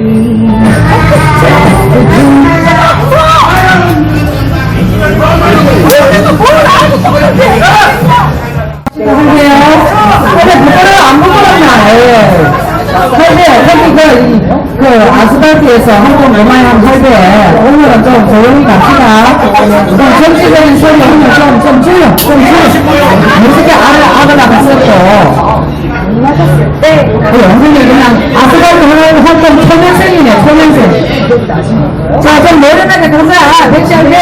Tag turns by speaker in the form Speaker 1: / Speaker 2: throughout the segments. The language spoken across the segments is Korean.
Speaker 1: 예. 그, 그, 아스팔트에서 한번 한 할배, 오늘은 좀 조용히 갑시다. 좀 정치적인 소리 하면 좀, 좀 한번 초년생이네, 초년생. 자, 좀 내려가게 가자, 백시 할배.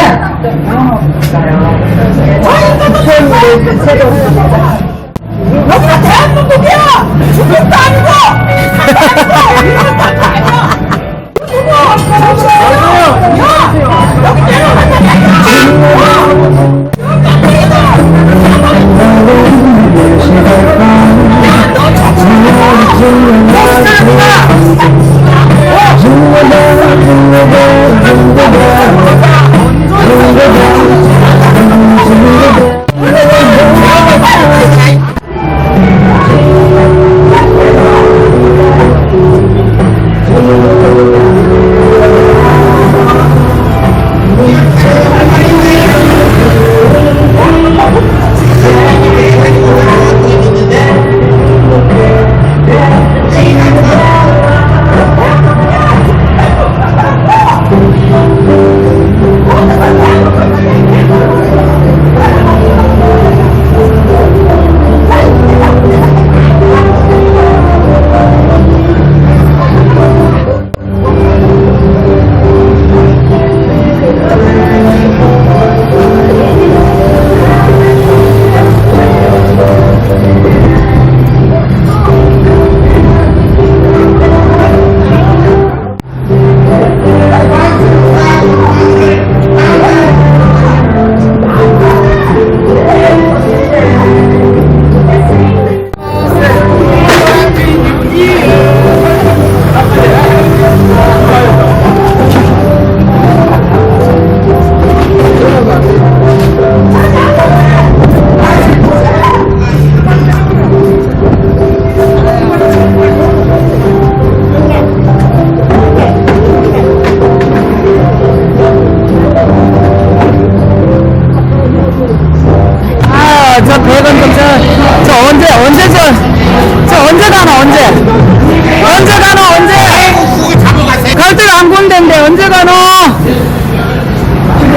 Speaker 1: 여기가 대한민국이야! 중국도 아니고! 아, 언제, 언제, 저, 저 언제 가나, 언제? 언제 가나, 언제? 갈 데가 한 군데인데, 언제 가노?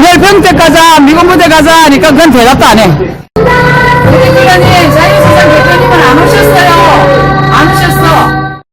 Speaker 1: 열평택 가자, 미군 부대 가자 하니까 그건 대답도 안 해. 대표님, 자유시장 대표님은 안 오셨어요?